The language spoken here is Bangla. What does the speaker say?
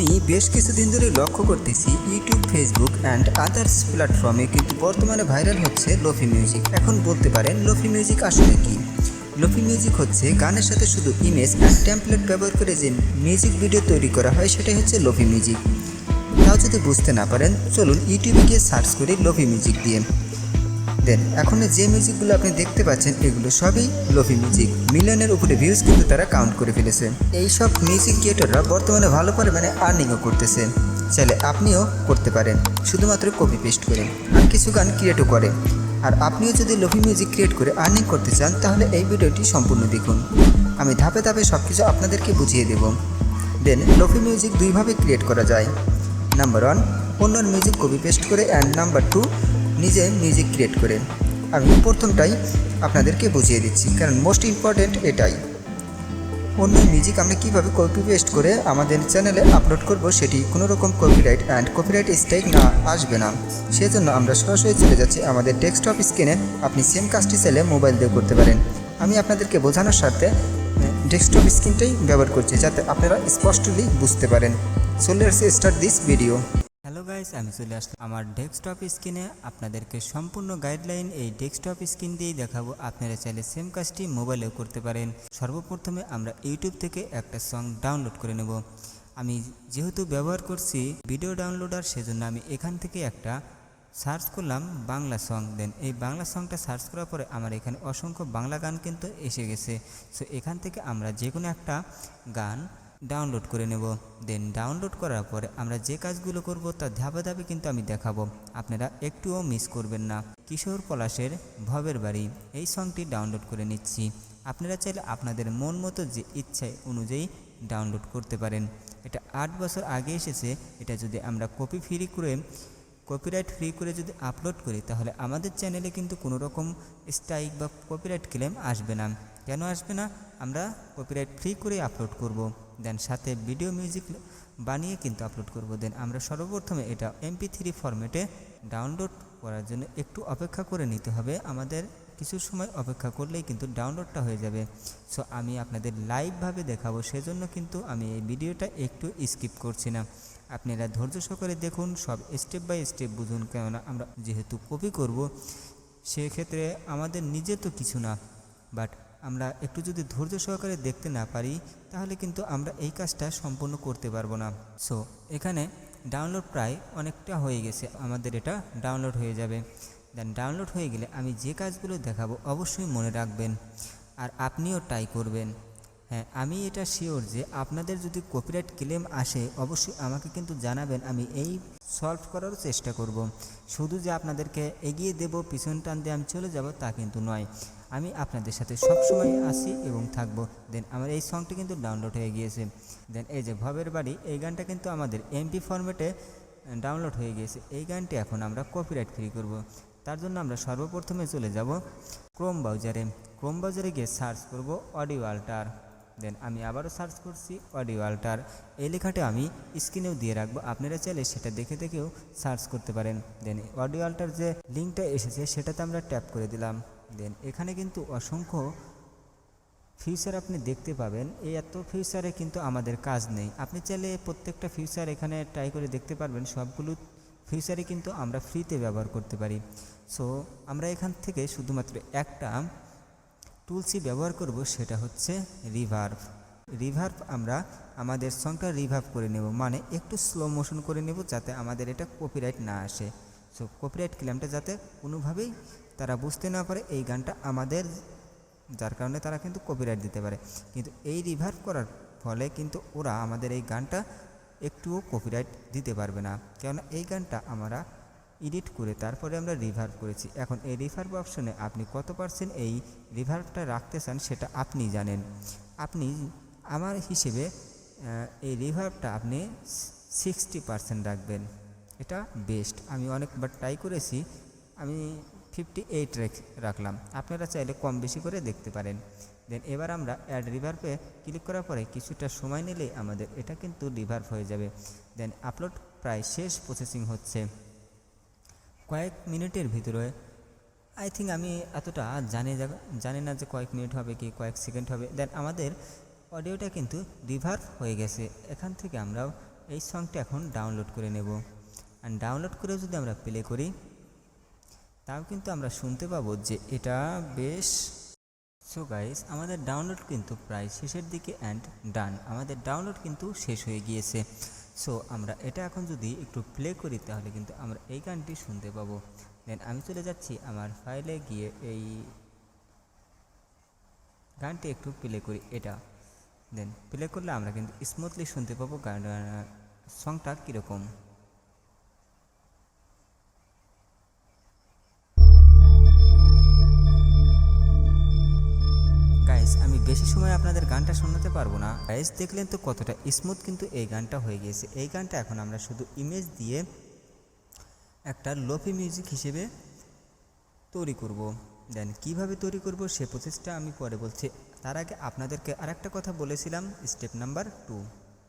আমি বেশ কিছুদিন ধরে লক্ষ্য করতেছি ইউটিউব ফেসবুক অ্যান্ড আদার্স প্ল্যাটফর্মে কিন্তু বর্তমানে ভাইরাল হচ্ছে লোফি মিউজিক এখন বলতে পারেন লোফি মিউজিক আসলে কি? লোফি মিউজিক হচ্ছে গানের সাথে শুধু ইমেজ অ্যান্ড টেমপ্লেট ব্যবহার করে যে মিউজিক ভিডিও তৈরি করা হয়, সেটাই হচ্ছে লোফি মিউজিক তাও যদি বুঝতে না পারেন, চলুন ইউটিউবে গিয়ে সার্চ করি লোফি মিউজিক দিয়ে। দেন। এখন যে মিউজিকগুলো আপনি দেখতে পাচ্ছেন, এগুলো সবই লোফি মিউজিক মিলিয়নের উপরে ভিউজ কিন্তু তারা কাউন্ট করে ফেলেছে। এই সব মিউজিক ক্রিয়েটররা বর্তমানে ভালো পরিমাণে আর্নিংও করতেছে। চাইলে আপনিও করতে পারেন। শুধুমাত্র কপি পেস্ট করে। আর কিছু গান ক্রিয়েটও করে। আর আপনিও যদি লোভি মিউজিক ক্রিয়েট করে আর্নিং করতে চান, তাহলে এই ভিডিওটি সম্পূর্ণ দেখুন। আমি ধাপে ধাপে সব কিছু আপনাদেরকে বুঝিয়ে দেব। দেন, লোফি মিউজিক দুইভাবে ক্রিয়েট করা যায়। নাম্বার ওয়ান অন্যর মিউজিক কপি পেস্ট করে অ্যান্ড নাম্বার টু নিজে মিউজিক ক্রিয়েট করে। আমি প্রথমটাই আপনাদেরকে বুঝিয়ে দিচ্ছি, কারণ মোস্ট ইম্পর্ট্যান্ট এটাই। অন্য মিউজিক আমরা কীভাবে কপি পেস্ট করে আমাদের চ্যানেলে আপলোড করব সেটি কোনো রকম কপিরাইট অ্যান্ড কপিরাইট স্ট্রাইক না আসবে না। সেজন্য আমরা সরাসরি চলে যাচ্ছি আমাদের ডেস্কটপ স্ক্রিনে আপনি সেম কাজটি চাইলে মোবাইল দিয়ে করতে পারেন। আমি আপনাদেরকে বোঝানোর স্বার্থে ডেস্কটপ স্ক্রিনটাই ব্যবহার করছি যাতে আপনারা স্পষ্টলি বুঝতে পারেন। So let's start this video hello guys আমি চলে আসলাম আমার ডেস্কটপ স্ক্রিনে আপনাদেরকে সম্পূর্ণ গাইডলাইন এই ডেস্কটপ স্ক্রিন দিয়েই দেখাবো। আপনারা চাইলে সেম কাজটি মোবাইলেও করতে পারেন। সর্বপ্রথমে আমরা ইউটিউব থেকে একটা সং ডাউনলোড করে নেব। আমি যেহেতু ব্যবহার করছি ভিডিও ডাউনলোডার সেজন্য আমি এখান থেকে একটা সার্চ করলাম বাংলা সং দেন এই বাংলা সংটা সার্চ করার পরে আমার এখানে অসংখ্য বাংলা গান কিন্তু এসে গেছে। সো এখান থেকে আমরা যে কোনো একটা গান ডাউনলোড করে নেব। দেন ডাউনলোড করার পরে আমরা যে কাজগুলো করব তা ধাপে ধাপে কিন্তু আমি দেখাবো। আপনারা একটুও মিস করবেন না। কিশোর পলাশের ভবের বাড়ি, এই সংটি ডাউনলোড করে নিচ্ছি। আপনারা চাইলে আপনাদের মন মতো যে ইচ্ছায় অনুযায়ী ডাউনলোড করতে পারেন। এটা আট বছর আগে এসেছে। এটা যদি আমরা কপি ফ্রি করে কপিরাইট ফ্রি করে যদি আপলোড করি, তাহলে আমাদের চ্যানেলে কিন্তু কোনো রকম স্ট্রাইক বা কপিরাইট ক্লেম আসবে না। কেন আসবে না? আমরা কপিরাইট ফ্রি করে আপলোড করব। দেন সাথে ভিডিও মিউজিক বানিয়ে কিন্তু আপলোড করব। দেন আমরা সর্বপ্রথমে এটা এমপি থ্রি ফরম্যাটে ডাউনলোড করার জন্য একটু অপেক্ষা করে নিতে হবে। আমাদের কিছু সময় অপেক্ষা করলেই কিন্তু ডাউনলোডটা হয়ে যাবে। সো আমি আপনাদের লাইভভাবে দেখাবো, সেজন্য কিন্তু আমি এই ভিডিওটা একটু স্কিপ করছি না। আপনারা ধৈর্য সহকারে দেখুন, সব স্টেপ বাই স্টেপ বুঝুন কেননা আমরা যেহেতু কপি করব, সেক্ষেত্রে আমাদের নিজে তো কিছু না। বাট আমরা একটু যদি ধৈর্য সহকারে দেখতে না পারি, তাহলে কিন্তু আমরা এই কাজটা সম্পূর্ণ করতে পারব না। সো এখানে ডাউনলোড প্রায় অনেকটা হয়ে গেছে। আমাদের এটা ডাউনলোড হয়ে যাবে। দেন ডাউনলোড হয়ে গেলে আমি যে কাজগুলো দেখাবো অবশ্যই মনে রাখবেন আর আপনিও ট্রাই করবেন। হ্যাঁ আমি এটা শিওর যে আপনাদের যদি কপিরাইট ক্লেম আসে, অবশ্যই আমাকে কিন্তু জানাবেন, আমি এই সলভ করার চেষ্টা করব। শুধু যে আপনাদেরকে এগিয়ে দেব, পিছন টান দিয়ে আমি চলে যাব, তা কিন্তু নয়। আমি আপনাদের সাথে সবসময় আসি এবং থাকব। দেন আমার এই সংটি কিন্তু ডাউনলোড হয়ে গিয়েছে। দেন এই যে ভবের বাড়ি, এই গানটা কিন্তু আমাদের এমপি ফরম্যাটে ডাউনলোড হয়ে গিয়েছে। এই গানটি এখন আমরা কপিরাইট ফ্রি করব। তার জন্য আমরা সর্বপ্রথমে চলে যাব ক্রোম ব্রাউজারে ক্রোম ব্রাউজারে গিয়ে সার্চ করব অডিও আল্টার দেন আমি আবারও সার্চ করছি অডিও আল্টার এই লেখাটা আমি স্ক্রিনেও দিয়ে রাখব। আপনারা চাইলে সেটা দেখে দেখেও সার্চ করতে পারেন। দেন অডিও আল্টার যে লিঙ্কটা এসেছে, সেটাতে আমরা ট্যাপ করে দিলাম। দেন। এখানে কিন্তু অসংখ্য ফিউচার আপনি দেখতে পাবেন। এই এত ফিউচারে কিন্তু আমাদের কাজ নেই। আপনি চাইলে প্রত্যেকটা ফিউচার এখানে ট্রাই করে দেখতে পারবেন। সবগুলো ফিউচারে কিন্তু আমরা ফ্রিতে ব্যবহার করতে পারি। সো আমরা এখান থেকে শুধুমাত্র একটা টুলসি ব্যবহার করব, সেটা হচ্ছে রিভার্ভ রিভার্ভ আমরা আমাদের সংটা রিভার্ভ করে নেব। মানে একটু স্লো মোশন করে নেব যাতে আমাদের এটা কপিরাইট না আসে। সো কপিরাইট ক্লেমটা যাতে কোনোভাবেই তারা বুঝতে না পারে এই গানটা আমাদের, যার কারণে তারা কিন্তু কপিরাইট দিতে পারে। কিন্তু এই রিভার্ভ করার ফলে কিন্তু ওরা আমাদের এই গানটা একটুও কপিরাইট দিতে পারবে না। কেননা এই গানটা আমরা এডিট করে তারপরে আমরা রিভার্ভ করেছি। এখন এই রিভার্ভ অপশনে আপনি কত পার্সেন্ট এই রিভার্ভটা রাখতে চান সেটা আপনি জানেন। আপনি, আমার হিসেবে এই রিভার্ভটা আপনি সিক্সটি পার্সেন্ট রাখবেন। এটা বেস্ট আমি অনেকবার ট্রাই করেছি। আমি ফিফটি এইট রাখলাম। আপনারা চাইলে কম বেশি করে দেখতে পারেন। দেন এবার আমরা অ্যাড রিভার্ভে ক্লিক করার পরে কিছুটা সময় নিলে আমাদের এটা কিন্তু রিভার্ভ হয়ে যাবে। দেন আপলোড প্রায় শেষ প্রসেসিং হচ্ছে। কয়েক মিনিটের ভিতরে আই থিঙ্ক আমি এতটা জানি জানি না যে কয়েক মিনিট হবে কি কয়েক সেকেন্ড হবে। দেন আমাদের অডিওটা কিন্তু রিভার্ভ হয়ে গেছে। এখান থেকে আমরা এই সংটা এখন ডাউনলোড করে নেব। আর ডাউনলোড করে যদি আমরা প্লে করি তাও কিন্তু আমরা শুনতে পাবো যে এটা বেশ সো গাইস আমাদের ডাউনলোড কিন্তু প্রায় শেষের দিকে অ্যান্ড ডান আমাদের ডাউনলোড কিন্তু শেষ হয়ে গিয়েছে। সো আমরা এটা এখন যদি একটু প্লে করি, তাহলে কিন্তু আমরা এই গানটি শুনতে পাবো। দেন আমি চলে যাচ্ছি আমার ফাইলে গিয়ে এই গানটি একটু প্লে করি, এটা। দেন প্লে করলে আমরা কিন্তু স্মুথলি শুনতে পাবো গান সংটা কীরকম। বেশি সময় আপনাদের গানটা শোনাতে পারব না। গাইজ দেখলেন তো কতটা স্মুথ কিন্তু এই গানটা হয়ে গিয়েছে। এই গানটা এখন আমরা শুধু ইমেজ দিয়ে একটা লোফি মিউজিক হিসেবে তৈরি করব। দেন কীভাবে তৈরি করব সে প্রসেসটা আমি পরে বলছি। তার আগে আপনাদেরকে আরেকটা কথা বলেছিলাম স্টেপ নাম্বার টু